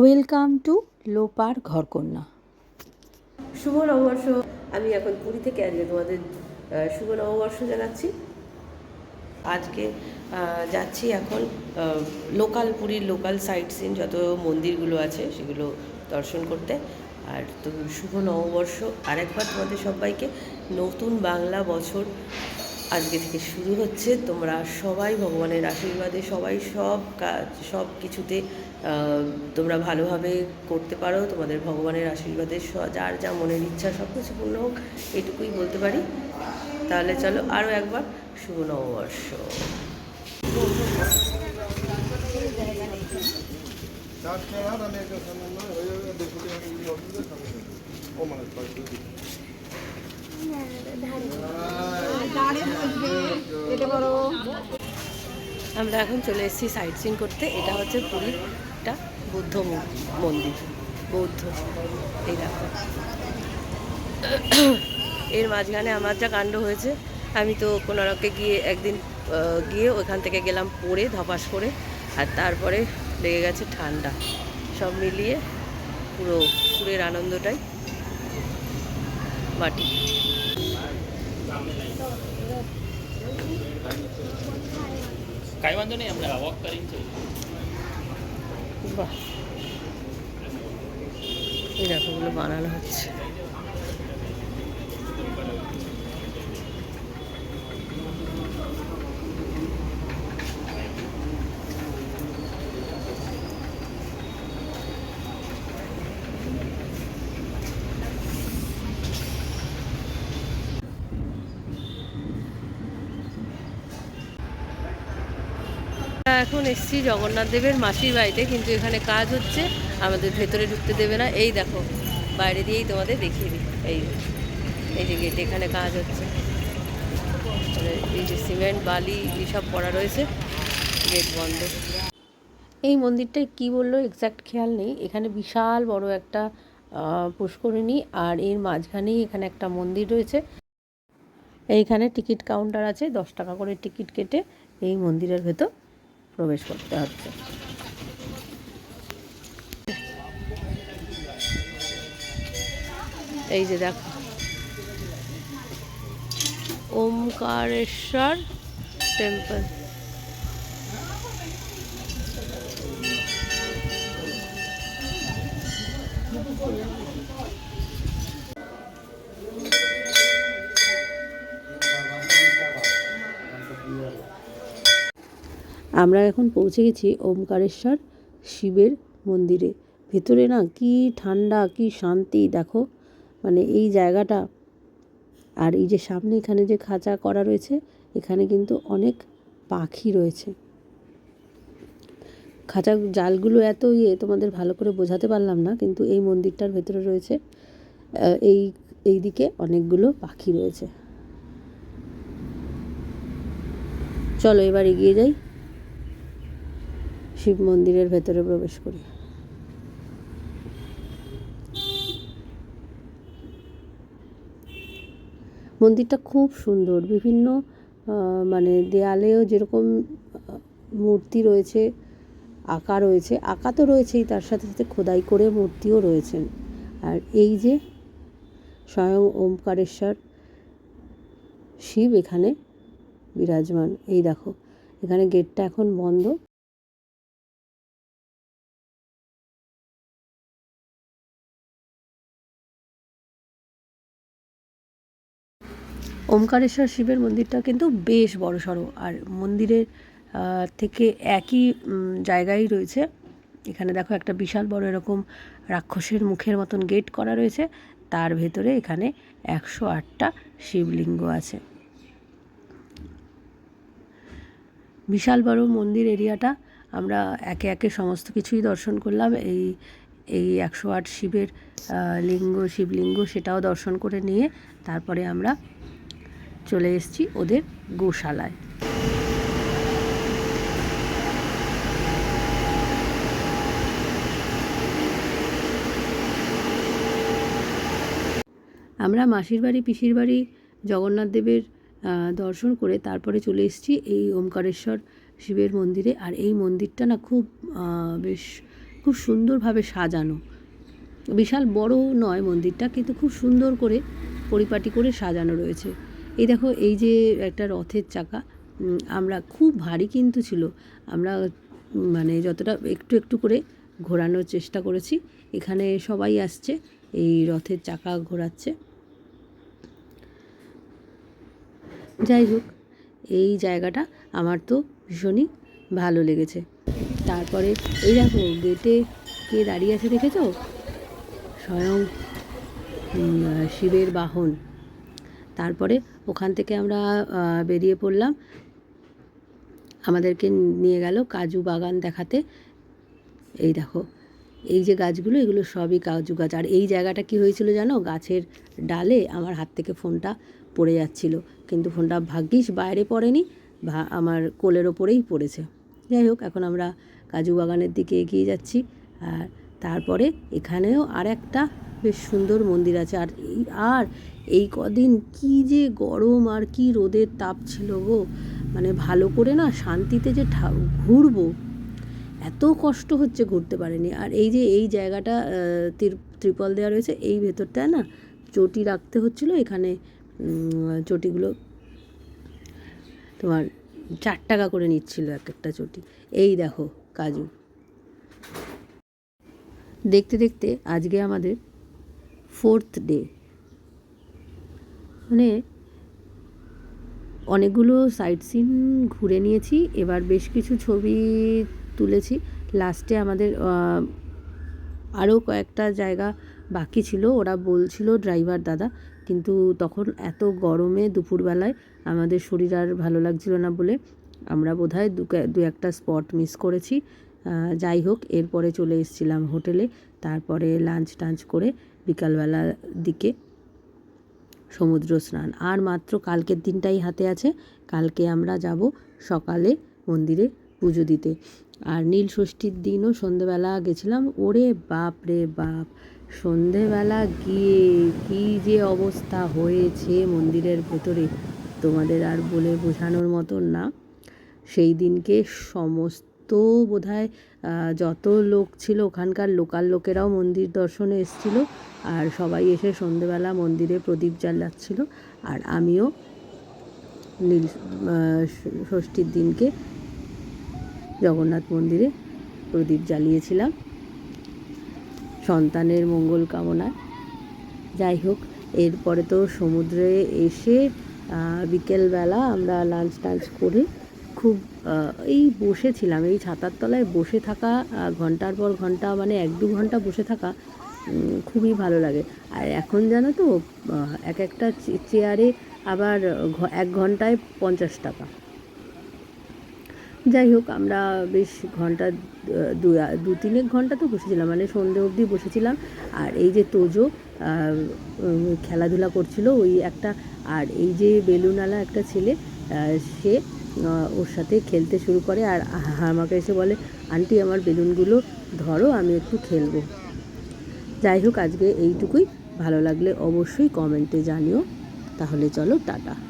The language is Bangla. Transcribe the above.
Welcome to লোপার ঘরকন্যা। শুভ নববর্ষ। আমি এখন পুরী থেকে আজকে তোমাদের শুভ নববর্ষ জানাচ্ছি। আজকে যাচ্ছি এখন লোকাল পুরীর লোকাল সাইট সিন যত মন্দিরগুলো আছে সেগুলো দর্শন করতে। আর তো শুভ নববর্ষ আরেকবার তোমাদের সবাইকে। নতুন বাংলা বছর আজকে থেকে শুরু হচ্ছে। তোমরা সবাই ভগবানের আশীর্বাদে সবাই সব কাজ সব কিছুতে তোমরা ভালোভাবে করতে পারো। তোমাদের ভগবানের আশীর্বাদে যার যা মনের ইচ্ছা সব কিছু পূর্ণ হোক এটুকুই বলতে পারি। তাহলে চলো আরও একবার শুভ নববর্ষ। আমরা এখন চলে এসেছি সাইট সিন করতে। এটা হচ্ছে পুরীর একটা বুদ্ধ মন্দির। বৌদ্ধ। এই দেখো। এর মাঝখানে আমার যা কাণ্ড হয়েছে, আমি তো কোনারকে গিয়ে একদিন গিয়ে ওখান থেকে গেলাম পড়ে, ধপাস করে, আর তারপরে লেগে গেছে ঠান্ডা। সব মিলিয়ে পুরো, পুরের আনন্দটাই মাটি। કાંઈ વાંધો નહીં આપણે વોક કરીને જઈએ বাহ এই দেখো ওগুলো বানানো হচ্ছে এখন এসছি জগন্নাথ দেবের মাসির বাড়িতে, কিন্তু এখানে কাজ হচ্ছে, আমাদের ভেতরে ঢুকতে দেবে না। এই দেখো, বাইরে দিয়েই তোমাদের দেখিয়ে দিই। এই এই যে গেট এখানে কাজ হচ্ছে। মানে এই যে সিমেন্ট বালি, এইসব পড়া রয়েছে গেট বন্ধ। এই মন্দিরটায় কি বলল এক্স্যাক্ট খেয়াল নেই। এখানে বিশাল বড় একটা পুষ্করিণী, আর এর মাঝখানেই এখানে একটা মন্দির রয়েছে। এইখানে টিকিট কাউন্টার আছে, দশ টাকা করে টিকিট কেটে এই মন্দিরের ভেতর। প্রবেশ করতে হচ্ছে। এই যে দেখো। ওমকারেশ্বর টেম্পল আমরা এখন পৌঁছে গেছি ওমকারেশ্বর শিবের মন্দিরে। ভেতরে না কি ঠান্ডা, কি শান্তি, দেখো। মানে এই জায়গাটা আর এই যে সামনে এখানে যে খাঁচা করা রয়েছে, এখানে কিন্তু অনেক পাখি রয়েছে। খাঁচা জালগুলো এত ইয়ে তোমাদের ভালো করে বোঝাতে পারলাম না, কিন্তু এই মন্দিরটার ভেতরে রয়েছে এই এই দিকে অনেকগুলো পাখি রয়েছে। চলো এবার এগিয়ে যাই। শিব মন্দিরের ভেতরে প্রবেশ করি। মন্দিরটা খুব সুন্দর, বিভিন্ন মানে দেয়ালেও যেরকম মূর্তি রয়েছে, আঁকা রয়েছে, আঁকা তো রয়েছেই, তার সাথে সাথে খোদাই করে মূর্তিও রয়েছেন। আর এই যে স্বয়ং ওমকারেশ্বর, শিব এখানে বিরাজমান। এই দেখো, এখানে গেটটা এখন বন্ধ। ওমকারেশ্বর শিবের মন্দিরটা কিন্তু বেশ বড় সড়ো আর মন্দিরের থেকে একই জায়গায় রয়েছে। এখানে দেখো একটা বিশাল বড় এরকম রাক্ষসের মুখের মতন গেট করা রয়েছে। তার ভেতরে এখানে একশো আটটা শিবলিঙ্গ আছে। বিশাল বড় মন্দির এরিয়াটা আমরা একে একে সমস্ত কিছুই দর্শন করলাম। এই এই একশো আট শিবের লিঙ্গ, শিবলিঙ্গ সেটাও দর্শন করে নিয়ে তারপরে আমরা চলে এসেছি ওদের গোশালায়। আমরা মাসির বাড়ি, পিসির বাড়ি, জগন্নাথ দেবের দর্শন করে তারপরে চলে এসেছি এই ওমকারেশ্বর শিবের মন্দিরে। আর এই মন্দিরটা না খুব বেশ খুব সুন্দরভাবে সাজানো। বিশাল বড় নয় মন্দিরটা, কিন্তু খুব সুন্দর করে পরিপাটি করে সাজানো রয়েছে। এই দেখো, এই যে একটা রথের চাকা আমরা খুব ভারী কিন্তু ছিল। আমরা মানে যতটা একটু একটু করে ঘোরানোর চেষ্টা করেছি। এখানে সবাই আসছে, এই রথের চাকা ঘোরাচ্ছে। যাই হোক, এই জায়গাটা আমার তো ভীষণই ভালো লেগেছে। তারপরে এই দেখো, গেটে কে দাঁড়িয়ে আছে দেখেছ? স্বয়ং শিবের বাহন। তারপরে ওখান থেকে আমরা বেরিয়ে পড়লাম। আমাদেরকে নিয়ে গেল কাজু বাগান দেখাতে। এই দেখো, এই যে গাছগুলো, এগুলো সবই কাজু গাছ। আর এই জায়গাটা কি হয়েছিল জানো? গাছের ডালে আমার হাত থেকে ফোনটা পড়ে যাচ্ছিল। কিন্তু ফোনটা ভাগ্যিস বাইরে পড়েনি আমার কোলের ওপরেই পড়েছে। যাই হোক, এখন আমরা কাজু বাগানের দিকে এগিয়ে যাচ্ছি। আর তারপরে এখানেও আর একটা বেশ সুন্দর মন্দির আছে। আর আর এই কদিন কি যে গরম আর কি রোদের তাপ ছিল গো। মানে ভালো করে না শান্তিতে যে ঘুরবো, এত কষ্ট হচ্ছে ঘুরতে পারেনি। আর এই যে এই জায়গাটা ত্রিপল দেওয়া রয়েছে, এই ভেতরটায় না চটি রাখতে হচ্ছিল এখানে চটিগুলো। তোমার চার টাকা করে নিচ্ছিল এক একটা চটি। এই দেখো, কাজু। দেখতে দেখতে আজকে আমাদের ফোর্থ ডে। মানে অনেকগুলো সাইট সিন ঘুরে নিয়েছি, এবার বেশ কিছু ছবি তুলেছি। লাস্টে আমাদের আরও কয়েকটা জায়গা বাকি ছিল, ওরা বলছিল ড্রাইভার দাদা, কিন্তু তখন এত গরমে দুপুরবেলায় আমাদের শরীর আর ভালো লাগছিল না বলে আমরা বোধহয় দু কা- দু একটা স্পট মিস করেছি। যাই হোক, এরপরে চলে এসেছিলাম হোটেলে, তারপরে লাঞ্চ টাঞ্চ করে বিকালবেলার দিকে সমুদ্র স্নান। আর মাত্র কালকের দিনটাই হাতে আছে। কালকে আমরা যাব সকালে মন্দিরে পুজো দিতে। আর নীল ষষ্ঠীর দিনও সন্ধেবেলা গেছিলাম। ওরে বাপ রে বাপ! সন্ধেবেলা গিয়ে কী যে অবস্থা হয়েছে মন্দিরের ভেতরে, তোমাদের আর বলে বোঝানোর মতন না। সেই দিনকে সমস্ত বোধহয় আহ, যত লোক ছিল ওখানকার লোকাল লোকেরাও মন্দির দর্শনে এসেছিল আর সবাই এসে সন্ধেবেলা মন্দিরে প্রদীপ জ্বালাচ্ছিল। আর আমিও নীল ষষ্ঠীর দিনকে জগন্নাথ মন্দিরে প্রদীপ জ্বালিয়েছিলাম। সন্তানের মঙ্গল কামনায়। যাই হোক এরপরে তো সমুদ্রে এসে বিকেলবেলা আমরা লাঞ্চ টাঞ্চ করে খুব এই বসেছিলাম, এই ছাতার তলায় বসে থাকা ঘণ্টার পর ঘণ্টা মানে এক দু ঘণ্টা বসে থাকা খুবই ভালো লাগে। আর এখন জানো তো এক একটা চেয়ারে আবার এক ঘন্টায় পঞ্চাশ টাকা। যাই হোক, আমরা বেশ ঘণ্টা দু তিনেক ঘণ্টা তো বসেছিলাম মানে সন্ধে অবধি বসেছিলাম। আর এই যে তোজো খেলাধুলা করছিল ওই একটা, আর এই যে বেলুনওয়ালা একটা ছেলে সে ওর সাথে খেলতে শুরু করে আর আমাকে এসে বলে, আন্টি, আমার বেলুনগুলো ধরো, আমি একটু খেলব। যাই হোক, আজকে এইটুকুই। ভালো লাগলে অবশ্যই কমেন্টে জানিও। তাহলে চলো, টাটা।